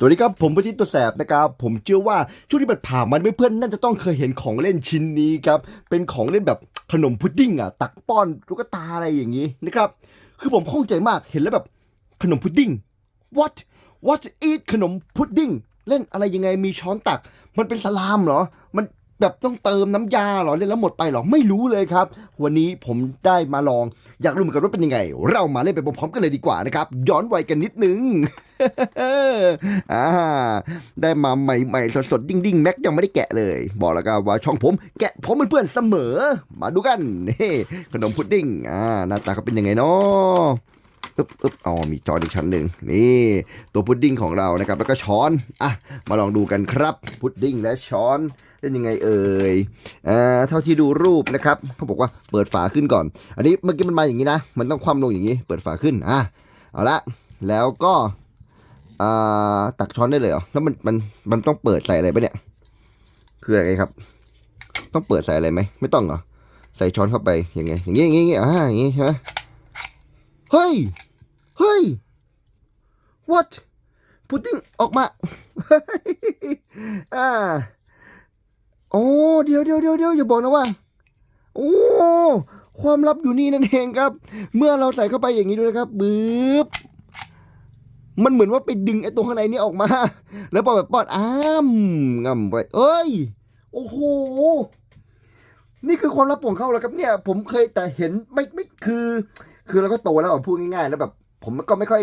สวัสดีครับ ผมพิทิตตัวแสบนะครับ ผมเชื่อว่าช่วงที่ผ่านมาเพื่อนๆน่าจะต้องเคยเห็นของเล่นชิ้นนี้ครับ เป็นของเล่นแบบขนมพุดดิ้งอะ ตักป้อนลูกตาอะไรอย่างนี้นะครับ คือผมข้องใจมากเห็นแล้วแบบขนมพุดดิ้ง what what eat ขนมพุดดิ้งเล่นอะไรยังไงมีช้อนตัก มันเป็นสลามเหรอ มัน แบบต้องเติมน้ำยาหรอเล่นแล้วหมดไปหรอไม่รู้เลยครับ วันนี้ผมได้มาลองอยากรู้เหมือนกันว่าเป็นยังไง เรามาเล่นไปพร้อมๆกันเลยดีกว่านะครับ ย้อนวัยกันนิดนึงอ่าได้มาใหม่ๆสดๆดิ้งๆแม็กยังไม่ได้แกะเลย บอกแล้วกันว่าช่องผมแกะผมเพื่อนๆเสมอ มาดูกันขนมพุดดิ้งอ่าหน้าตาเขาเป็นยังไงเนาะ อึ๊บอึ๊บอ๋อมีจออีกชั้นหนึ่งนี่ตัวพุดดิ้งของเรานะครับ แล้วก็ช้อนอะมาลองดูกันครับ พุดดิ้งและช้อนเล่นยังไงเอ่ยอ่าเท่าที่ดูรูปนะครับเขาบอกว่าเปิดฝาขึ้นก่อน อันนี้เมื่อกี้มันมาอย่างนี้นะ มันต้องคว่ำลงอย่างนี้ เปิดฝาขึ้นอะเอาละแล้วก็อ่าตักช้อนได้เลยเหรอแล้วมันมันมันต้องเปิดใส่อะไรปะเนี่ย คืออะไรครับ ต้องเปิดใส่อะไรไหมไม่ต้องเหรอใส่ช้อนเข้าไปยังไง อย่างงี้อย่างงี้อย่างงี้อ่าอย่างงี้ใช่ไหมเฮ้ย เฮ้ย what พุดดิ้งออกมาอ่าโอ้เดี๋ยวเดี๋ยวเดี๋ยวเดี๋ยวอย่าบอกนะว่า โอ้ความลับอยู่นี่นั่นเองครับ เมื่อเราใส่เข้าไปอย่างนี้ด้วยนะครับบึ๊บมันเหมือนว่าไปดึงไอ้ตรงข้างในนี้ออกมา แล้วพอแบบป้อนอ้ามงำไป เอ้ย โอ้โห นี่คือความลับของเขาแล้วครับเนี่ย ผมเคยแต่เห็นไม่ไม่คือ คือเราก็โตแล้วพูดง่ายๆ แล้วแบบ ผมก็ไม่ค่อย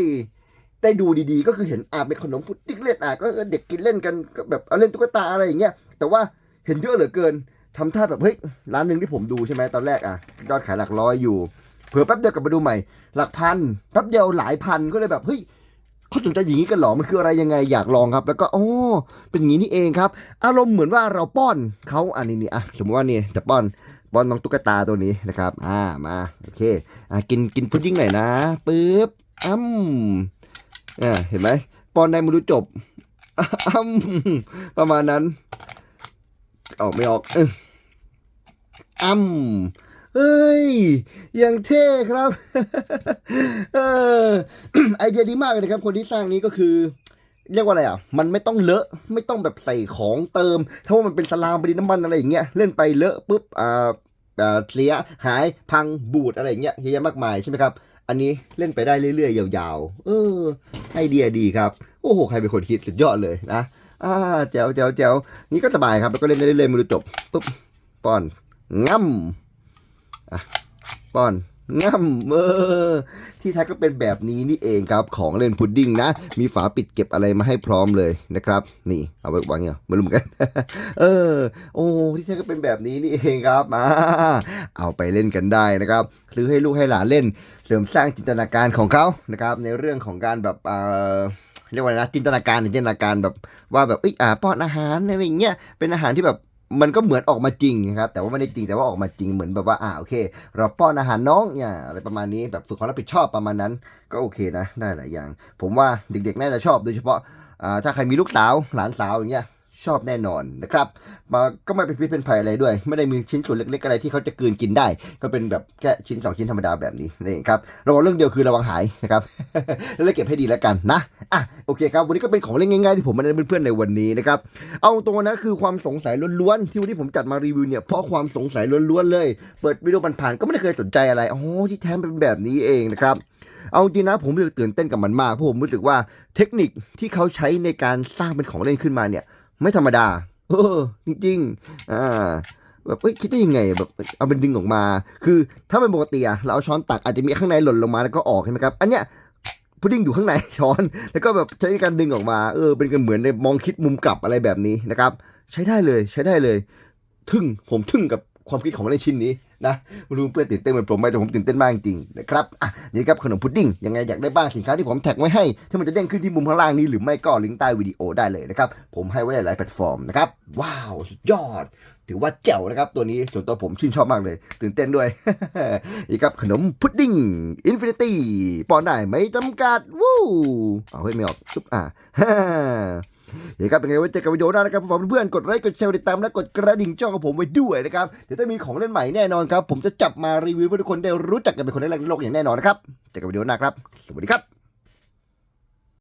ได้ดูดีๆ ก็คือเห็นอาเป็นขนมพุดดิ้งเล่นอะก็เด็กกินเล่นกันก็แบบเอาเล่นตุ๊กตาอะไรอย่างเงี้ยแต่ว่าเห็นเยอะเหลือเกินทำท่าแบบเฮ้ยร้านหนึ่งที่ผมดูใช่ไหมตอนแรกอะยอดขายหลักร้อยอยู่เผื่อแป๊บเดียวกลับมาดูใหม่ หลักพันแป๊บเดียวหลายพันก็เลยแบบเฮ้ยเขาสนใจอย่างนี้กันหรอ มันคืออะไรยังไงอยากลองครับ แล้วก็โอ้เป็นอย่างนี้นี่เองครับ อารมณ์เหมือนว่าเราป้อนเขาอันนี้นี่อะสมมติว่านี่จะป้อนป้อนน้องตุ๊กตาตัวนี้นะครับ อ่ามาโอเคอะกินกินพุดดิ้งหน่อยนะปึ๊บ อ้ำอ่าเห็นไหมป้อนได้ไม่รู้จบอ้ำประมาณนั้น ออกไม่ออกอออ้ำเฮ้ยยังเท่ครับเออไอเดียดีมากเลยนะครับ คนที่สร้างนี้ก็คือ เรียกว่าอะไรอะ มันไม่ต้องเลอะ ไม่ต้องแบบใส่ของเติม ถ้าว่ามันเป็นสลามบดินน้ำมันอะไรอย่างเงี้ย เล่นไปเลอะปุ๊บ อ่าอ่า เสียหายพังบูดอะไรอย่างเงี้ยเยอะแยะมากมายใช่ไหมครับ อันนี้เล่นไปได้เรื่อยๆ ยาวๆ เออไอเดียดีครับ โอ้โห ใครเป็นคนคิดสุดยอดเลยนะอ่าแจ๋วแจ๋วแจ๋วนี่ก็สบายครับ แล้วก็เล่นได้เรื่อยๆไม่รู้จบปุ๊บป้อนง่ำอะป้อน ง่ำเออที่แท้ก็เป็นแบบนี้นี่เองครับของเล่นพุดดิ้งนะ มีฝาปิดเก็บอะไรมาให้พร้อมเลยนะครับ นี่เอาไว้วางเงี้ยไม่รู้เหมือนกัน เออ โอ้ที่แท้ก็เป็นแบบนี้นี่เองครับมาเอาไปเล่นกันได้นะครับซื้อให้ลูกให้หลานเล่น เสริมสร้างจินตนาการของเขานะครับ ในเรื่องของการแบบเอ่อเรียกว่าอะไรนะจินตนาการจินตนาการแบบว่าแบบเอ้ยอ่าป้อนอาหารอะไรอย่างเงี้ยเป็นอาหารที่แบบ มันก็เหมือนออกมาจริงนะครับ แต่ว่าไม่ได้จริงแต่ว่าออกมาจริงเหมือนแบบว่าอ่าโอเค เราป้อนอาหารน้องเนี่ยอะไรประมาณนี้แบบฝึกความรับผิดชอบประมาณนั้น ก็โอเคนะได้หลายอย่าง ผมว่าเด็กๆน่าจะชอบโดยเฉพาะอ่าถ้าใครมีลูกสาวหลานสาวอย่างเงี้ย ชอบแน่นอนนะครับมาก็ไม่เป็นพิษเป็นภัยอะไรด้วย ไม่ได้มีชิ้นส่วนเล็กๆอะไรที่เขาจะกืนกินได้ ก็เป็นแบบแค่ชิ้นสองชิ้นธรรมดาแบบนี้นี่ครับระวังเรื่องเดียวคือระวังหายนะครับแล้วเก็บให้ดีแล้วกันนะอะโอเคครับวันนี้ก็เป็นของเล่นง่ายๆที่ผมมาแนะนเพื่อนๆในวันนี้นะครับเอาตรงนะคือความสงสัยล้วนๆที่วันนี้ผมจัดมารีวิวเนี่ยเพราะความสงสัยล้วนๆเลย เปิดวิดีโอผ่านๆก็ไม่ได้เคยสนใจอะไรอ๋อที่แท้เป็นแบบนี้เองนะครับเอาจริงนะผมรู้สึกตื่นเต้นกับมันมากเพราะผมรู้สึกว่าเทคนิคที่เขาใช้ในการสร้างเป็นของเล่นขึ้นมาเนี่ย ไม่ธรรมดาเออจริงๆอ่าแบบเอ้ยคิดได้ยังไงแบบเอาเป็นดึงออกมา คือถ้าเป็นปกติอะเราเอาช้อนตักอาจจะมีข้างในหล่นลงมาแล้วก็ออกใช่ไหมครับ อันเนี้ยพุดดิ้งอยู่ข้างในช้อน แล้วก็แบบใช้การดึงออกมาเออเป็นกันเหมือนในมองคิดมุมกลับอะไรแบบนี้นะครับ ใช้ได้เลยใช้ได้เลย ทึ่งผมทึ่งกับ ความคิดของเล่นชิ้นนี้นะไม่รู้เพื่อนตื่นเต้นเหมือนผมไหมแต่ผมตื่นเต้นมากจริงๆนะครับอะนี่ครับขนมพุดดิ้งยังไงอยากได้บ้างสินค้าที่ผมแท็กไว้ให้ที่มันจะเด้งขึ้นที่มุมข้างล่างนี้หรือไม่ก็ลิงก์ใต้วิดีโอได้เลยนะครับผมให้ไว้หลายแพลตฟอร์มนะครับว้าวสุดยอด ถือว่าแจ๋วนะครับ ตัวนี้ส่วนตัวผมชื่นชอบมากเลย ตื่นเต้นด้วย นี่ครับขนมพุดดิ้งอินฟินิตี้ปอนได้ไม่จำกัดวู้เอาให้ยไม่ออกซุปอะ เดี๋ยวครับเป็นไงไว้เจอกันวิดีโอหน้านะครับฝากเพื่อนๆกดไลค์กดแชร์ติดตามและกดกระดิ่งจ้องของผมไว้ด้วยนะครับเดี๋ยวถ้ามีของเล่นใหม่แน่นอนครับผมจะจับมารีวิวให้ทุกคนได้รู้จักกันเป็นคนแรกในโลกอย่างแน่นอนนะครับเจอกันวิดีโอหน้าครับสวัสดีครับ